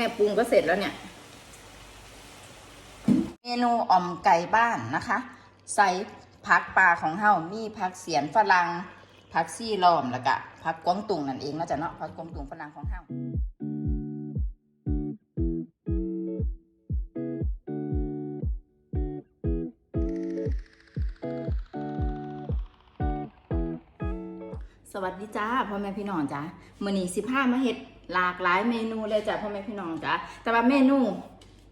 ม่ปรุงก็เสร็จแล้วเนี่ย เมนูอ่อมไก่บ้านนะคะ ใส่ผักปลาของเฮามีผักเสียนฝรั่งผักซี่ล้อมแล้วก็ผักกวางตุงนั่นเองนะจ้ะเนาะผักกวางตุงฝรั่งของเฮาสวัสดีจ้าพ่อแม่พี่น้องจ้ามื้อนี้สิพามาเฮ็ด หลากหลายเมนูเลยจ้ะพ่อแม่พี่น้องจ้าแต่ว่าเมนู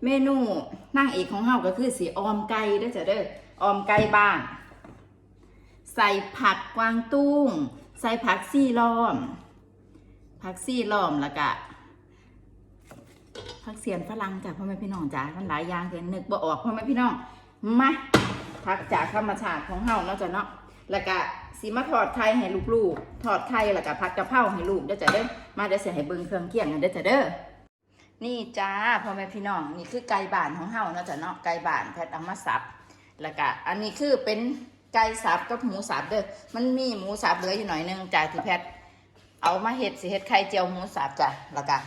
เมนูนางเอกของเฮาก็คือสีออมไก่ด้อจ้ะเด้อออมไก่บ้านใส่ผักกวางตุ้ง ใส่ผักซี่ล้อม ผักซี่ล้อมแล้วก็ผักเสียนฝรั่งจ้ะพ่อแม่พี่น้องจ้ามันหลายอย่างเกินนึกบ่ออกพ่อแม่พี่น้องมาผักจากธรรมชาติของเฮาเนาะจ้ะเนาะแล้วก็ สีมาทอดไข่ให้ลูกๆทอดไข่แล้วก็ผัดกะเพราให้ลูกเด้อจ้ะเด้อมาเดี๋ยวสิให้เบิ่งเครื่องเคียงกันเด้อจ้ะเด้อนี่จ้าพ่อแม่พี่น้องนี่คือไก่บ้านของเฮาเนาะจ้ะเนาะไก่บ้านแพทย์เอามาสับแล้วก็อันนี้คือเป็นไก่สับกับหมูสับเด้อมันมีหมูสับเหลืออยู่หน่อยนึงจากที่แพทย์เอามาเฮ็ดสิเฮ็ดไข่เจียวหมูสับจ้ะแล้วก็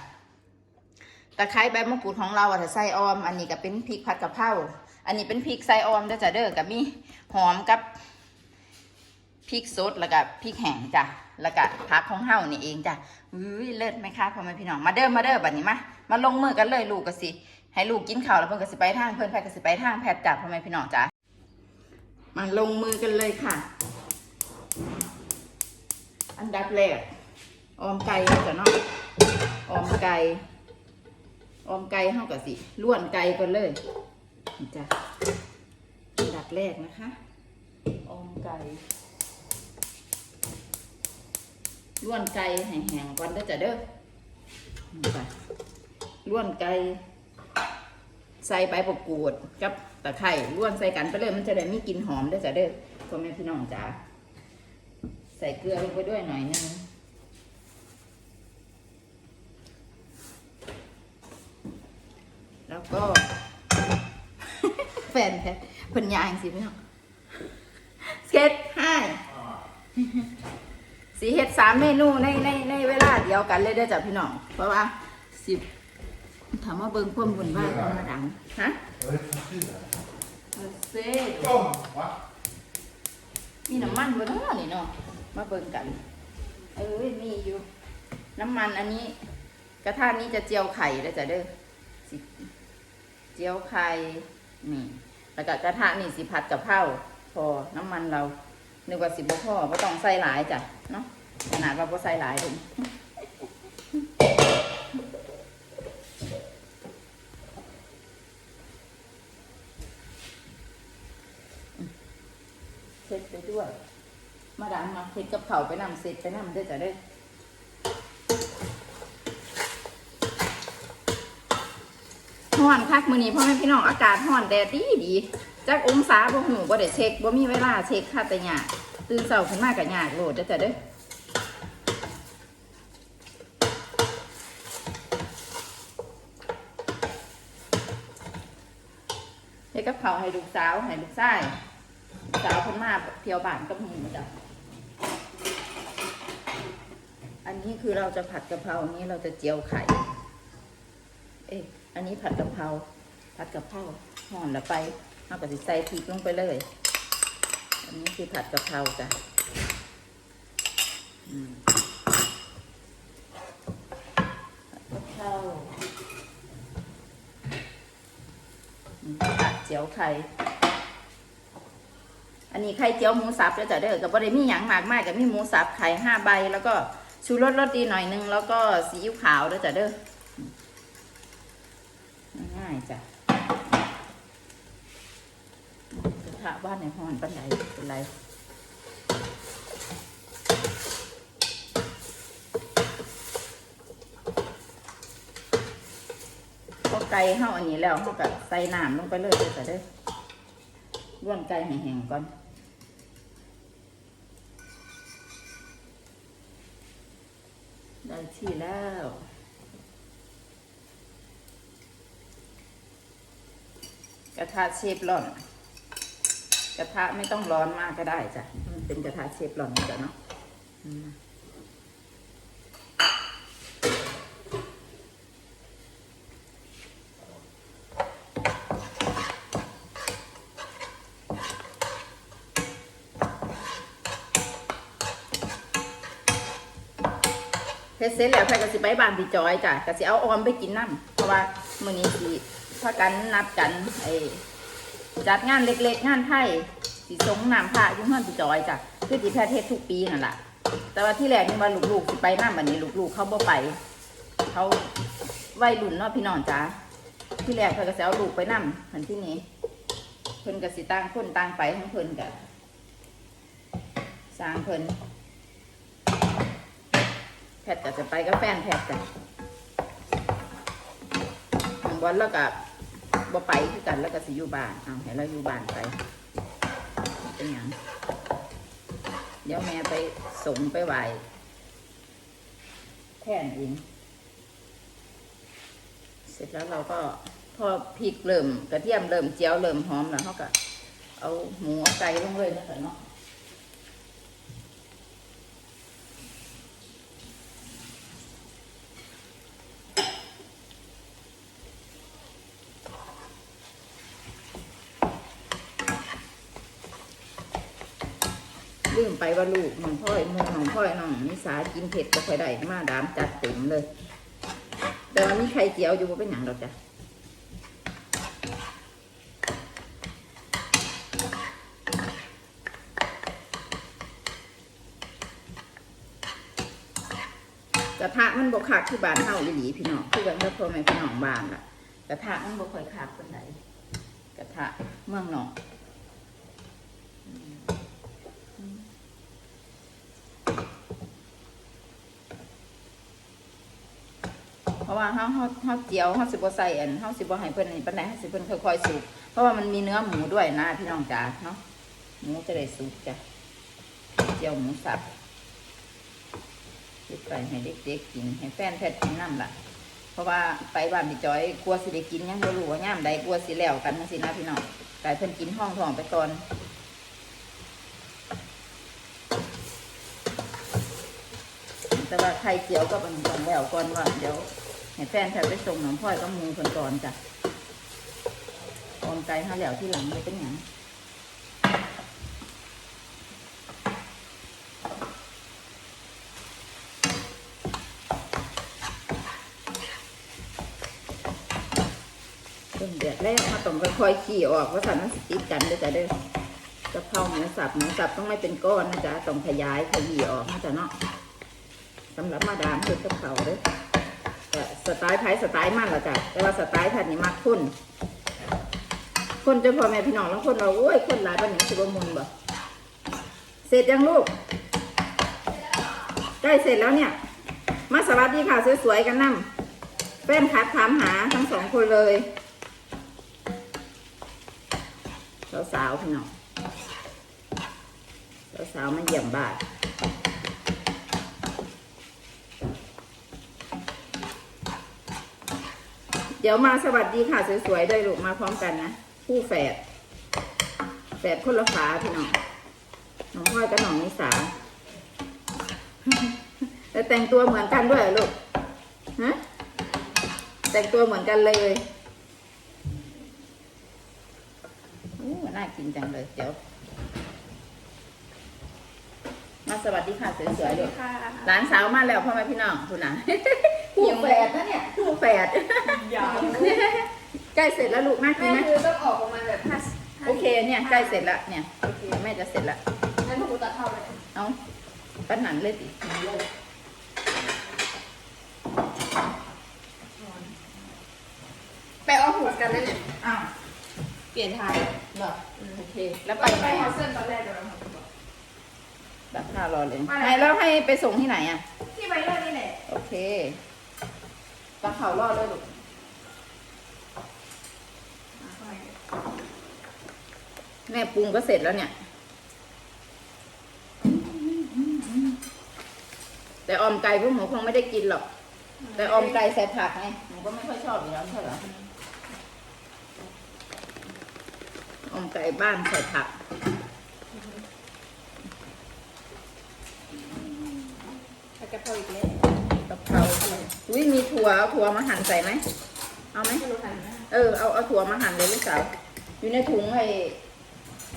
ตะไคร้ใบมะกรูดของเราอะถ้าใส่ออม อันนี้ก็เป็นพริกผัดกะเพราอันนี้เป็นพริกใส่ออมเด้อจ้ะเด้อกับมีหอมกับ พริกสดแล้วก็พริกแห้งจ้ะแล้วก็ผักของเฮานี่เองจ้ะอุ้ยเลิศไหมคะพ่อแม่พี่น้องมาเด้อมาเด้อบัดนี้มามาลงมือกันเลยลูกก็สิ ให้ลูกกินข้าวแล้วเพิ่นก็สิไปทางเพิ่นแพทก็สิไปทางแพทจ้ะพ่อแม่พี่น้องจ้ะมาลงมือกันเลยค่ะ อันดับแรกออมไก่จ้ะเนาะออมไก่ออมไก่เฮาก็สิล้วนไก่ก่อนเลยจ้ะอันดับแรกนะคะออมไก่ ล้วนไก่แห้งๆก่อนเด้อจ้ะเด้อล้วนไก่ใส่ใบประกูดกับตะไคร้ล้วนใส่กันไปเลยมันจะได้มีกลิ่นหอมเด้อจ้ะเด้อพ่อแม่พี่น้องจ๋าใส่เกลือลงไปด้วยหน่อยนึงแล้วก็ แฟนแท้เพิ่นยางสิพี่น้องเซ็ตให้ สีเฮ็ดสามเมนูในในในเวลาเดียวกันเลยเด้อจ้ะพี่น้อง เพราะว่าสิถามว่าเบิ่งความบุญบ้านของมาดังฮะ Vad är det för fyra? เอาเซ่ Kom! Va? มีน้ำมันบ่เนาะนี่เนาะมาเบิ่งกัน เอ้ยมีอยู่ น้ำมันอันนี้ กระทะนี้จะเจียวไข่เด้อจ้ะเด้อสิเจียวไข่นี่แล้วก็กระทะนี่สิผัดกะเพราพอน้ำมันเรานึกว่าสิบ่พอบ่ต้องใส่หลายจ้ะเนาะ ขนาดว่าบ่ใส่หลายเลยเสร็จไปด้วย มาดามมาเสร็จกับเขาไปนำเสร็จไปนำเด้จ้ะเด้อฮ้อนคักมื้อนี้พ่อแม่พี่น้องอากาศฮ้อนแดดดีดีจักองศาบ่ฮู้บ่ได้เช็คบ่มีเวลาเช็คค่ะแต่ยากตื่นเช้าขึ้นมาก็ยากโลดเด้อจ้ะเด้อ เฮ็ดกับข้าให้ลูกสาวให้ลูกชายสาวเพิ่นมาเที่ยวบ้านกับหมูจ้ะอันนี้คือเราจะผัดกะเพราอันนี้เราจะเจียวไข่ เอ๊ะอันนี้ผัดกะเพราผัดกะเพราห่อนล้วไปเอาก็สิใส่พริกลงไปเลย อันนี้คือผัดกะเพราจ้ะอืมผัดกะเพราอืมผัดเจี ยวไข่ อันนี้ไข่เจียวหมูสับแล้วจ้ะเด้อกับบริมีหยังมากมากกับมีหมูสับไข่ห้าใบ แล้วก็ชูรสรสดีหน่อยนึง แล้วก็ซีอิ๊วขาวด้วยจ้ะเด้อง่ายจ้ะกระทะบ้านในห้อนปันไดเป็นไร ไก่เข้าอันนี้แล้วเขาก็ใส่น้ำลงไปเลยเด้อจะเด้ร่วนไก่แห้งๆก่อนได้ที่แล้วกระทะเชฟร้อนกระทะไม่ต้องร้อนมากก็ได้จ้ะมันเป็นกระทะเชฟร้อนจ้ะเนาะ เพชรเสร็จแล้วแพรก็สิไปบ้านพี่จอยจ้ะก็สิเอาออมไปกินน้ำเพราะว่ามื้อนี้สิพากันนัดกันไอ้จัดงานเล็กๆ งานไทยสิสงน้ำพระยุ่งเฮือนพี่จอยจ้ะคือที่แพรเทศทุกปีนั่นแหละแต่ว่าที่แรกนี่ว่าลูกๆสิไปน้ำบัดนี้ลูกๆเขาบ่ไปเขาวัยรุ่นเนาะพี่น้องจ้ะที่แรกเพิ่นก็สิเอาลูกไปน้ำหันที่นี้เพิ่นก็สิต่างคนต่างไปของเพิ่นก็สร้างเพิ่น แพทย์ก็จะไปกับแฟนแพทย์จ้ะทางบอลแล้วก็บ่ไปคือกันแล้วก็สิอยู่บ้านเอาให้เราอยู่บ้านไปเป็นหยังเดี๋ยวแม่ไปส่งไปไหวแทนเองเสร็จแล้วเราก็พอพริกเริ่มกระเทียมเริ่มเจียวเริ่มหอมแล้วเขาก็เอาหมูเอาไก่ลงเลยนะคะเนาะ ไปว่าลูกน้องพ่อยหมูน้องพ่อยน้องนิสากินเผ็ดก็ค่อยได้มาดามจัดเต็มเลย แต่ว่ามีไข่เจียวอยู่ว่าเป็นอย่างดอกจ้ะกระทะมันบกคักที่บ้านเฮาอีหลีพี่น้องคือกันกับพ่อแม่พี่น้องบานล่ะกระทะมันบกค่อยคักคนไหนกระทะเมืองนอก ราะว่าเฮาเฮาเฮาเจียวเฮาสิบ่ใส่อันเฮาสิบ่ให้เพิ่นอันนี้ปานใดเฮาสิเพิ่นค่อยๆสุก เพราะว่ามันมีเนื้อหมูด้วยนะพี่น้องจ๋าเนาะหมูจะได้สุกจ้ะเจียวหมูสับเฮ็ดไปให้เด็กๆกินให้แฟนแพทย์กินน้ำล่ะเพราะว่าไปบ้านพี่จอยกลัวสิได้กินยังบ่รู้ว่าย่ามใดกลัวสิแล้วกันจังซี่นะพี่น้องแต่เพิ่นกินห้องท้องไปก่อนแต่ว่าไข่เจียวก็เป็นก่อนแล้วก่อนว่าเดี๋ยว ให้แฟนแถวไปส่งหนองพ่อยก็มูคนก่อนจ้ะออมใจห้าแล้วที่หลังเลยเป็นหยังต้นเดือดแล้วมาต้องค่อยๆขี่ออกว่าสันมันสิติดกันด้อจ้ะเด้อกะเพราหมูสับหมูสับต้องไม่เป็นก้อนนะจ๊ะต้องขยายขยี้ออกนะจ๊ะเนาะสำหรับมาดามเพื่อกะเพราเด้อ สไตล์ไทยสไตล์มันละจ้ะแต่ว่าสไตล์ท่านนี่มากคนคนจนพ่อแม่พี่น้องแล้วคนเราโอ้ยคนหลายปันนี้สิบมุนบ่เสร็จยังลูกใกล้เสร็จแล้วเนี่ย มาสวัสดีค่ะสวยๆกันนั่แฟนคลับถามหาทั้งสองคนเลยสาวๆพี่น้องสาวๆมาเยี่ยมบ้าน เดี๋ยวมาสวัสดีค่ะ สวยๆด้วยลูกมาพร้อมกันนะ คู่แฝดแฝดคนละฝาพี่น้องน้องพ่อยกับน้องนิสาแต่แต่งตัวเหมือนกันด้วยเหรอลูกฮะแต่งตัวเหมือนกันเลยโอ้น่ากินจังเลยเดี๋ยวมาสวัสดีค่ะสวยๆลูกค่ะหลานสาวมาแล้วพ่อแม่พี่น้องคุณนะคู่ แฝดนะเนี่ยคู่แฝดยาวใกล้เสร็จแล้วลูกน่ากิแม่นไหมคือต้องออกประมาณแบบห้าโอเคเนี่ยใกล้เสร็จแล้วเนี่ยโอเคแม่จะเสร็จแล้วงั้นพวกกูตัดเท่าเลยเอาปั้นหนันเลยสิไปออกหูกันนั่นเนี่ยอ้าวเปลี่ยนทายเหรอโอเค แล้วไปไปไหนไปเอาอะเส้นตอนแรกเดี๋ยวเราทำก่อน ดับข้าวรอเลยให้แล้วให้ไปส่งที่ไหนอะ ที่ไปเรื่องนี่แหละโอเค ดับข้าวรอเลยลูกแม่ปรุงก็เสร็จแล้วเนี่ย แต่ออมไก่พวกหนูคงไม่ได้กินหรอก แต่ออมไก่ใส่ผักไงหนูก็ไม่ค่อยชอบอยู่แล้วใช่เหรอออมไก่บ้านใส่ผักผัดกะเพราอีกแล้วกะเพรา อุ้ยมีถั่วเอาถั่วมาหั่นใส่ไหม เอาไหมไม่รู้ทันนะเออ เอาเอาถั่วมาหั่นเลยลูกสาว อยู่ในถุงไอ้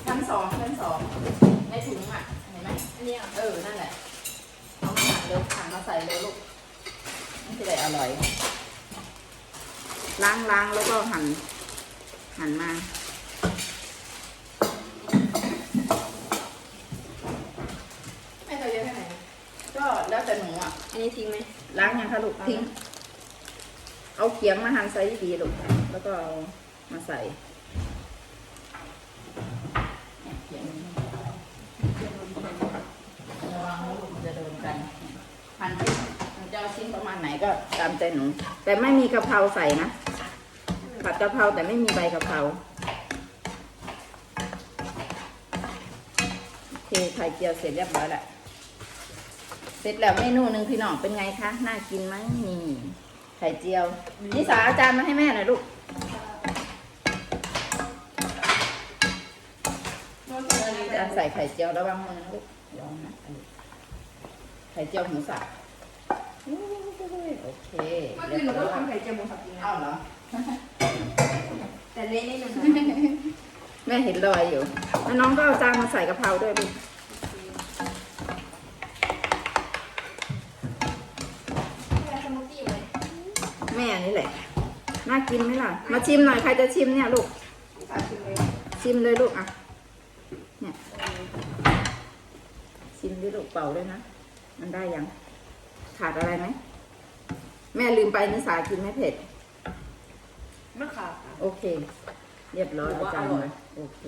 ชั้นสองชั้นสอง ในถุงอะ เห็นไหมอันนี้อะเออ นั่นแหละ เอามาหั่นเลยหั่นมาใส่เลยลูกมันจะได้อร่อย ล้างล้างแล้วก็หั่น หั่นมาแม่ตัวเยอะแค่ไหน ก็แล้วแต่หนูอะ อันนี้ทิ้งไหม ล้างยังคะลูกล้างทิ้ง เอาเขียงมาหั่นใส่ดีๆลูก แล้วก็เอามาใส่เนี่ยเขียงระวังนะลูกมันจะโดนกันหั่นชิ้นหนูจะเอาชิ้นประมาณไหนก็ตามใจหนู แต่ไม่มีกะเพราใส่นะ ผัดกะเพราแต่ไม่มีใบกะเพราโอเคไข่เจียวเสร็จเรียบร้อยแล้ว เสร็จแล้วเมนูหนึ่งพี่น้องเป็นไงคะ น่ากินไหมนี่ไข่เจียวนิสาอาจารย์มาให้แม่หน่อยลูกอาจารย์ใส่ไข่เจียวระวังมือนะลูกระวังนะไข่เจียวหมูสับโอเคเมื่อคืนหนูก็ทำไข่เจียวหมูสับจริงนะเอ้าเหรอ แต่เละนิดนึงนะแม่เห็นรอยอยู่แล้วน้องก็เอาจานมาใส่กะเพราด้วยลูก แม่สมูทตี้เลย แม่ นี่แหละ น่ากินไหมล่ะ มาชิมหน่อยใครจะชิมเนี่ยลูกสาชิมเลยชิมเลยลูกอะ เนี่ย ชิมดิลูกเป่าด้วยนะ มันได้ยัง ขาดอะไรไหม แม่ลืมไปนิสากินไม่เผ็ดมะขามโอเค เรียบร้อยถืออาว่าจารย์อร่อยเลยโอเค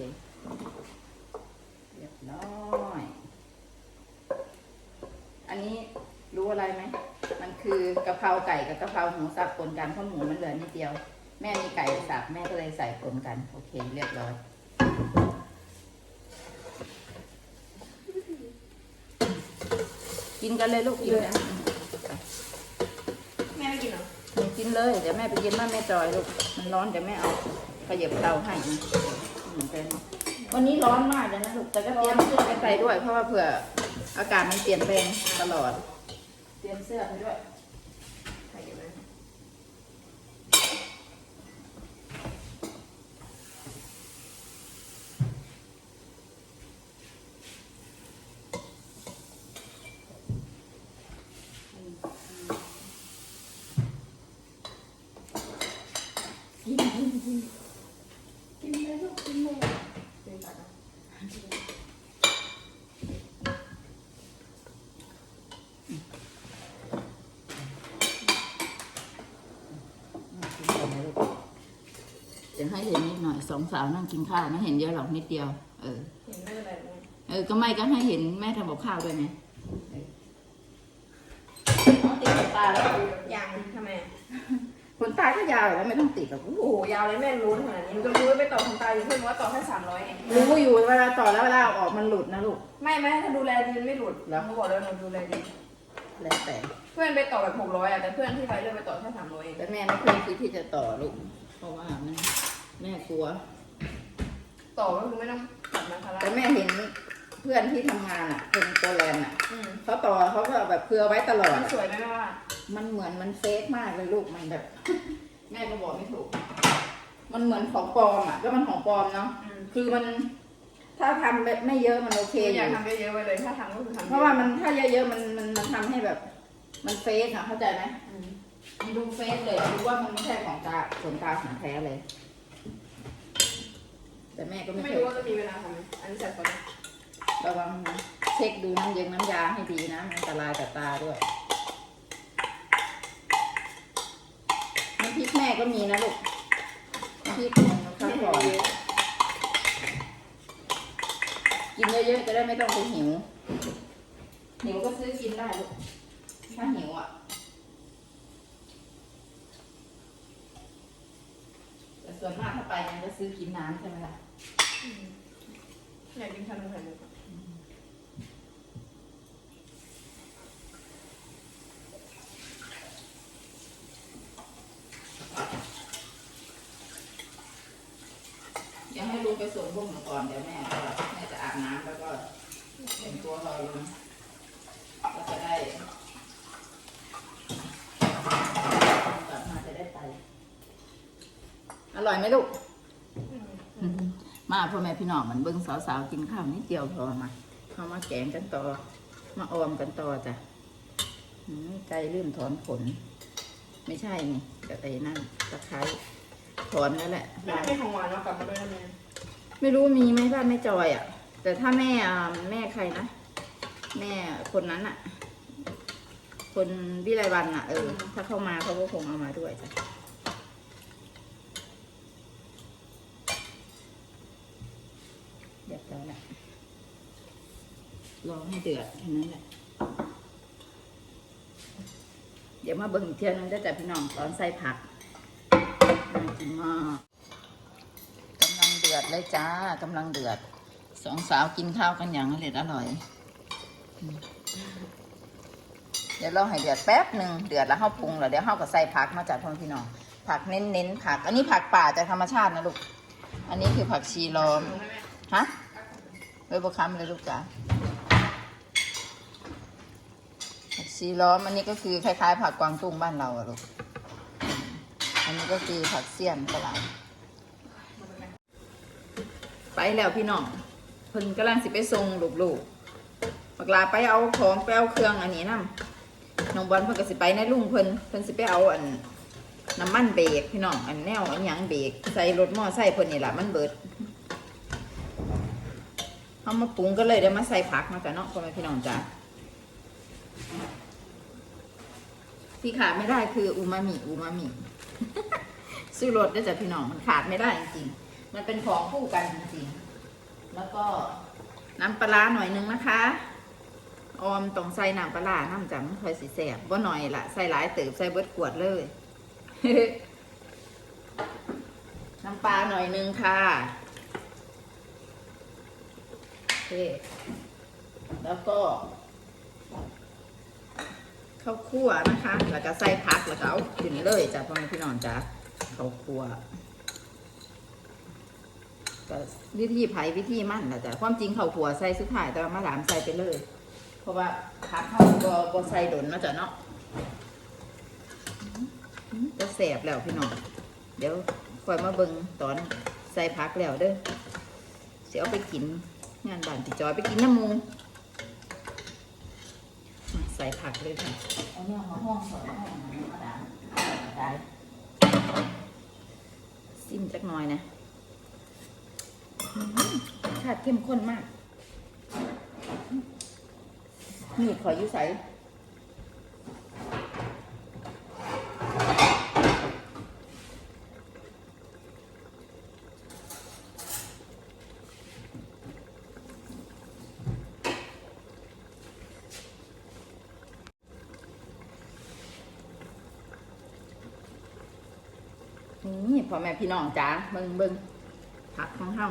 เรียบร้อย อันนี้ รู้อะไรไหม มันคือกะเพราไก่กับกะเพราหมูสับปนกันเพราะหมูมันเหลือนิดเดียว แม่มีไก่สับแม่ก็เลยใส่ปนกัน โอเค เรียบร้อย กินกันเลยลูกกินเลยแม่ไม่กินเหรอหนูกินเลย เดี๋ยวแม่ไปกินบ้านแม่จอยลูก มันร้อนเดี๋ยวแม่เอาขยับเตาให้นะเหมือนกันวันนี้ร้อนมากเลยนะลูกแต่ก็เตรียมเสื้อไปใส่ด้วย เพราะว่าเผื่ออากาศมันเปลี่ยนแปลงตลอด เตรียมเสื้อไปด้วย ไข่เจียวไหม กินกินกินกินเลยลูกกินเลย เป็นตัดนะ จะ ให้เห็นนิดหน่อยสองสาวนั่งกินข้าวไม่เห็นเยอะหรอกนิดเดียว เออเห็นไม่เป็นไรไหมเออก็ไม่ก็ให้เห็นแม่ทำกับข้าวด้วยไงเออเอาติดขนตาแล้วยังทำไมอะขนตาก็ยาวแล้วไม่ต้องติดหรอกโอ้โหโอ้โหยาวเลยแม่รู้ขนาดนี้หนูก็รู้ว่าไปต่อคนตายอยู่เพื่อนบอกว่าต่อแค่สามร้อยเองรู้อยู่เวลาต่อแล้วเวลาเอาออกมันหลุดนะลูก ไม่ไม่ถ้าดูแลดีมันไม่หลุดเหรอหนูบอกแล้วหนูดูแลดีแล้วแต่เพื่อนไปต่อแบบหกร้อยอะแต่เพื่อนที่ไปเลือกไปต่อแค่สามร้อยเองแต่แม่ไม่เคยคิดที่จะต่อลูก เพราะว่ามัน แม่กลัว ต่อก็คือไม่ต้องตัดมันคาราแต่แม่เห็นเพื่อนที่ทำงานอะคนโปแลนด์อะอืมเขาต่อเขาก็แบบเพื่อไว้ตลอด มันสวยไหมแม่ว่า มันเหมือนมันเฟกมากเลยลูกมันแบบ แม่ก็บอกไม่ถูก มันเหมือนของปลอมอะ ก็มันของปลอมเนาะอืม คือมัน ถ้าทำแบบไม่เยอะมันโอเคคือออยากยู่ทำเยอะๆไว้เลย ถ้าทำก็คือทำเพราะว่ามันถ้าเยอะๆมันมันมันทำให้แบบ มันเฟกอะเข้าใจไหมอืมมันดูเฟกเลยดูว่ามันไม่ใช่ของตาขนตาของแท้เลย แต่แม่ก็ไม่ไม่เคยรู้ว่าจะมีเวลาทำไหมอันนี้ใส่คนระวังนะเช็คดูน้ำเย็นน้ำยาให้ดีนะมันอันตรายกับตาด้วยน้ำพริกแม่ก็มีนะลูกน้ำพริกมันข้าวก่อนกินเยอะๆจะได้ไม่ต้องไปหิวหิวก็ซื้อกินได้ลูกถ้าหิวอะ แต่ ส่วนมากถ้าไปมันจะซื้อกินน้ำใช่ไหมล่ะอยากกินขนมไข่มุกอะเดี๋ยวให้ลุงไปส่งพวกหนูก่อนเดี๋ยวแม่ก็แม่จะอาบน้ำแล้วก็แต่งตัวรอลุงก็จะได้กลับมาจะได้ไป อร่อยไหมลูก มาพ่อแม่พี่น้องมันเบิ้งสาวๆกินข้าวนิดเดียวพอมาเข้ามาแกงกันต่อ มาออมกันต่อจ้ะอืมใจลืมถอนขนไม่ใช่ไงแต่ไอ้นั่นตะไคร้ถอนแล้วแหละแม่ให้ของหวานเรากลับมาด้วยนะแม่ไม่รู้มีไหมบ้านแม่จอยอะ แต่ถ้าแม่อ่าแม่ใครนะ แม่คนนั้นอะ คนวิไลวันอะเออ ถ้าเข้ามาเขาก็คงเอามาด้วยจ้ะเดือดแล้วแหละ รอให้เดือดแค่นั้นแหละ เดี๋ยวมาเบิ่งเที่ยนึงจะจัดพี่น้องตอนใส่ผักน่ากินมากกำลังเดือดเลยจ้ากำลังเดือด สองสาวกินข้าวกันอย่างอร่อยอร่อย เดี๋ยวเราให้เดือดแป๊บหนึ่งเดือดแล้วเข้าปรุงแล้วเดี๋ยวเข้าก็ใส่ผักมาจากพ่อพี่น้องผักเน้นๆผัก อันนี้ผักป่าจากธรรมชาตินะลูก อันนี้คือผักชีล้อม ฮะไว้บคำเลยลูกจ๋า ผักชีล้อมอันนี้ก็คือคล้ายๆ ผักกวางตุ้งบ้านเราอะลูก อันนี้ก็คือผักเสี้ยนฝรั่งไปแล้วพี่น้องเพิ่นกำลังสิไปส่งลูกๆบักลาไปเอาของไปเอาเครื่องอันนี้นํน้องบอลเพิ่นก็สิไปในลุงเพิ่นเพิ่นสิไปเอาอันน้ำมันเบรกพี่น้องอันแนวอันหยังเบรกใส่รถมอไซค์เพิ่นนี่แหละมันเบิดเอามาปรุงก็เลยได้มาใส่ผักมาจ้ะเนาะพ่อแม่พี่น้องจ้ะ ที่ขาดไม่ได้คืออูมามิอูมามิซื้รสได้จ้ะพี่น้องมันขาดไม่ได้จริงๆมันเป็นของคู่กันจริงๆแล้วก็น้ำปลาหน่อยนึงนะคะ ออมต้องใส่น้ำปลาน้ำจังคอยสิแสบว่าหน่อยละใส่หลายเติบใส่เบิดขวดเลย น้ำปลาหน่อยนึงค่ะโอเคแล้วก็ ข้าวคั่วนะคะ แล้วก็ใส่ผักแล้วก็เอาขึ้นเลยจ้ะพ่อแม่พี่น้องจ้ะข้าวคั่วก็วิธีไผ่วิธีมั่นนะจ้ะความจริงข้าวคั่วใส่สุดท้ายแต่มาหลามใส่ไปเลย เพราะว่าผักเข้าก็ก็ใส่ดนเนาะจ้ะเนาะจะแสบแล้วพี่น้องเดี๋ยวคอยมาเบิงตอนใส่ผักแล้วเด้อเสียเอาไปกินงานบ้านพี่จอยไปกินน้ำมู ใส่ผักเลยค่ะเอาเนี่ยมาห้องสอนห้องกระดามได้ซิมจักหน่อยนะชาติเข้มข้นมากมีดขออยุใส นี่พ่อแม่พี่น้องจ้าเบิ่งเบิ่งผักของเฮา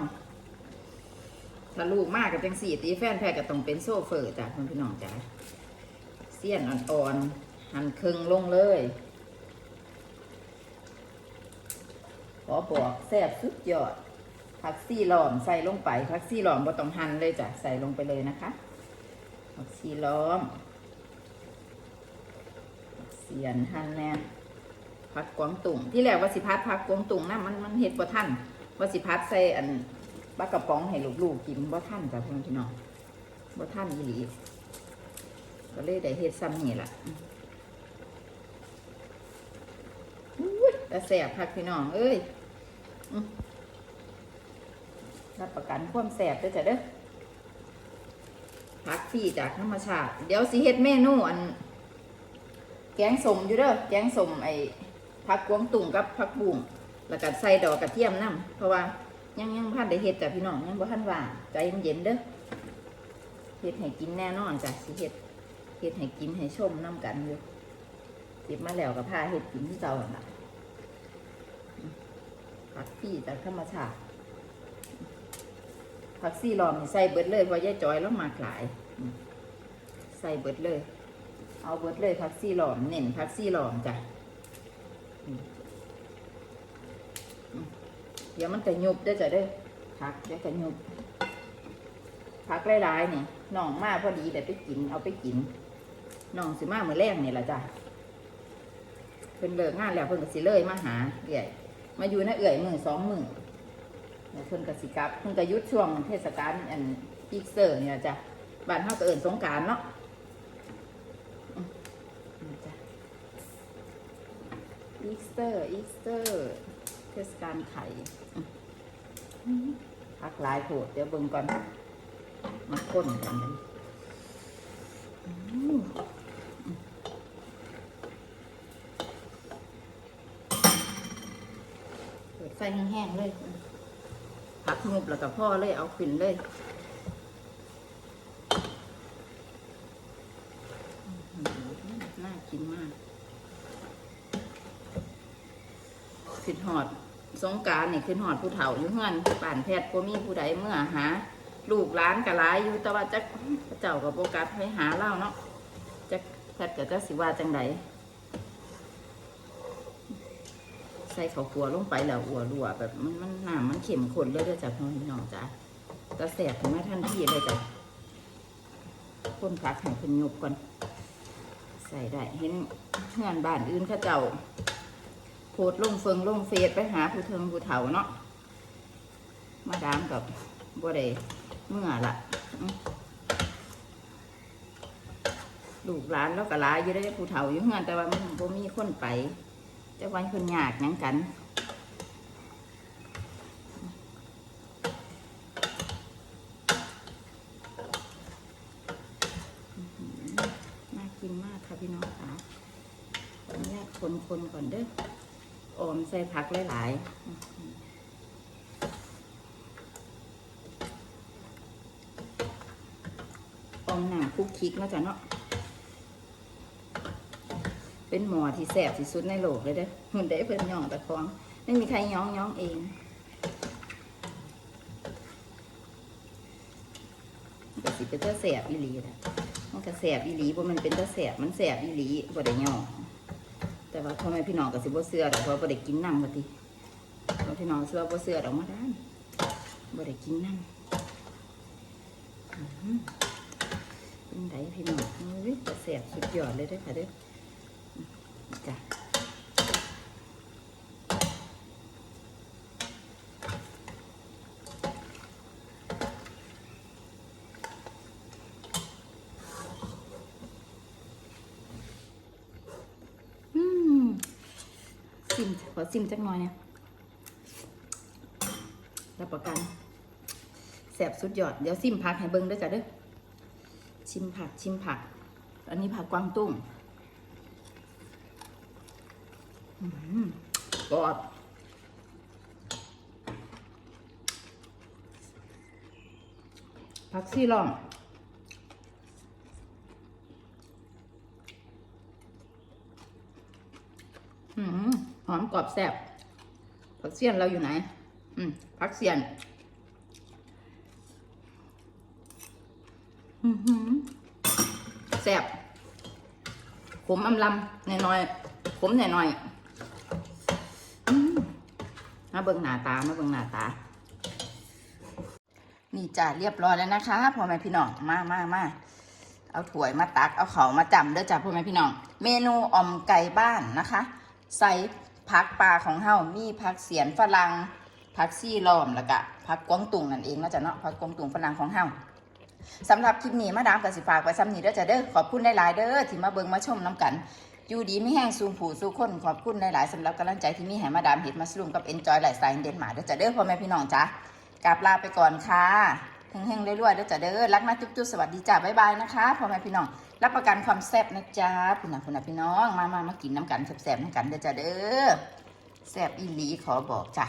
ถ้าลูกมากกับจังสี่ตีแฟนแพ้ก็ต้องเป็นโซเฟอร์จ้ะพ่อพี่น้องจ้าเสี้ยนอ่อนๆหั่นครึ่งลงเลยขอบอกแซ่บสุดยอดผักซี่หลอมใส่ลงไปผักซี่หลอมบ่ต้องหั่นเลยจ้ะใส่ลงไปเลยนะคะผักซี่หลอมเสียนหั่นแน่ ผักกวางตุ่งที่แรกว่าสิพัดผักกวางตุ่งนะมันมันเห็ดบ่ทันว่าสิพัดใส่อันปลากระป๋องให้ลูกๆกินบ่ทันจ้ะพี่น้องบ่ทันอีหลีก็เลยได้เฮ็ดซ้ำนี่ล่ะอุ้ยแต่แสบผักพี่น้อง เอ้ยรับประกันความแสบเด้จ้ะเด้อพักฟรีจากธรรมชาติ เดี๋ยวสิเฮ็ดเมนูอัน แกงสมอยู่เด้อแกงสมไอ ผักกวงตุ่งกับผักบุ้งแล้วก็ใส่ดอกกระเทียมน้ำเพราะว่ายังยังพันได้เฮ็ดจ้ะพี่น้องยังบ่ทันว่าใจเย็นๆเด้อเฮ็ดให้กินแน่นอนจ้ะสิเฮ็ดเฮ็ดให้กินให้ชมน้ำกันอยู่เก็บมาแล้วก็พาเฮ็ดกินที่เจ้าหั่นล่ะผักฟรีจากธรรมชาติผักซี่หลอมนี่ใส่เบิดเลยเพราะยายจอยแล้วมากหลาย ใส่เบิดเลย เอาเบิดเลยผักซี่หลอมเน้นผักซี่หลอมจ้ะ เดี๋ยวมันจะยุบได้อจ้ะเด้อผักเดี๋ยวจะยุบผักหลายๆนี่น้องมาพอดีแต่ไปกินเอาไปกินน้องสิมาเมื่อแรงนี่แหละจ้ะเพิ่นเลิกงานแล้วเพิ่นก็สิเลยมาหาเอื่อยมาอยู่นะเอื่อยมือสองมือแล้วเพิ่นก็สิกลับเพิ่นก็หยุดช่วงเทศกาลอันอีกเซอร์นี่ล่ะจ้ะบ้านเฮาก็เอิ้นสงกรารเนาะอืม อีสเตอร์ อีสเตอร์ เทศกาลไข่พักหลายโผดเดี๋ยวเบิ่งก่อน มาค้นกันเลยเปิดไฟแห้งๆเลย พักงบแล้วก็พ่อเลยเอาขึ้นเลยอื้อหือน่ากินมาก ขึ้นหอด สงการนี่ขึ้นหอดผู้เฒ่าอยู่เฮือนป่านแพทย์บ่มีผู้ใดเมื่อหา ลูกหลานก็หลายอยู่แต่ว่าจักเจ้ากับโบกัสไปหาเล่าเนาะจักแพทย์ก็จะสิว่าจังไดใส่ข้าวคั่วลงไปแล้วอัวรัวแบบมันมันน้ำมันเข้มข้นเลยเด้อจ้ะพ่อพี่น้องจ้ะตะแสบถึงมาทันทีเลยจ้ะคนพักให้เพิ่นยุบก่อนใส่ได้เห็นเฮือนบ้านอื่นเขาเจ้า โพดลงเฟิงลงเฟซไปหาผู้เทิงผู้เฒ่าเนาะมาดามกับบ่ได้เมื่อละลูกหลานแล้วก็หลายอยู่ได้ผู้เฒ่าอยู่เฮือนแต่ว่ามันบ่มีคนไปแต่วันคนยากหยังกันน่ากินมากค่ะพี่น้องค่ะขออนุญาตคนๆก่อนเด้อ ส่ผักหลายๆออมหนังคุกคิกเนาะจ๊ะเนาะ เป็นหมอที่แสบที่สุดในโลกเลยเด้อหุ่นได้เพิ่นย่องตะคอง ไม่มีใครย่องย่องเองก็สิเป็นตาแสบอีหลีแหละมันก็แสบอีหลีบ่แมันเป็นตาแสบมันแสบอีหลีบ่ได้ย่อง แต่ว่าพ่อแม่พี่น้องก็สิบ่เสื้อดอกเพราะบ่ได้กินน้ำพอดีพ่อพี่น้องเสื้อบ่เสื้อดอกมาได้บ่ได้กินน้ำอื้อหือเป็นไดพี่น้องเฮ้ยแต่แสบสุดยอดเลยได้อค่ะเด้อจ้ะอืมซิม ขอซิมจักหน่อยเนี่ยรับประกันแสบสุดยอด เดี๋ยวซิมผักให้เบิ้งด้วยจ้ะเด้อชิมผักชิมผัก อันนี้ผักกวางตุ้งหือกรอบผักซี่ลองอืม หอมกรอบแซ่บผักเสียนเราอยู่ไหน อืมผักเสียน อือหือแซ่บขมอำลำหน่อยๆขมหน่อยๆอืมาเบิ่งหน้าตา มาเบิ่งหน้าตา นี่จ้ะเรียบร้อยแล้วนะคะพ่อแม่พี่น้อง มามามาเอาถ้วยมาตัก เอาเขามาจำเด้อจ้ะพ่อแม่พี่น้อง เมนูอ่อมไก่บ้านนะคะ ใส่ ผักปลาของเฮามีผักเสียนฝรั่งผักซี่ล้อมแล้วก็ผักกวางตุงนั่นเองนะจ้ะเนาะผักกวางตุงฝรั่งของเฮาสำหรับคลิปนี้มาดามกับสิฝากไว้ซ้ำนี้เด้อจ้ะเด้อขอบคุณหลายๆเด้อที่มาเบิ่งมาชมน้ำกันอยู่ดีไม่แห้งซูมผูสู้คนขอบคุณหลายๆสำหรับกำลังใจที่มีให้มาดามเห็ดมาสรุมกับเอ็นจอยหลายสายเดนมาร์กเด้อจ้ะเด้อพ่อแม่พี่น้องจ้ะกราบลาไปก่อนค่ะ เฮงๆรวยๆเด้อจ้ะเด้อรักนะจุ๊บๆสวัสดีจ้าบ๊ายบายนะคะพ่อแม่พี่น้อง รับประกันความแซ่บนะจ้าพี่น้องคุณนะพี่น้องมามามากินน้ำกันแซ่บๆน้ำกันเด้อจ้ะเด้อแซ่บอีหลีขอบอกจ้า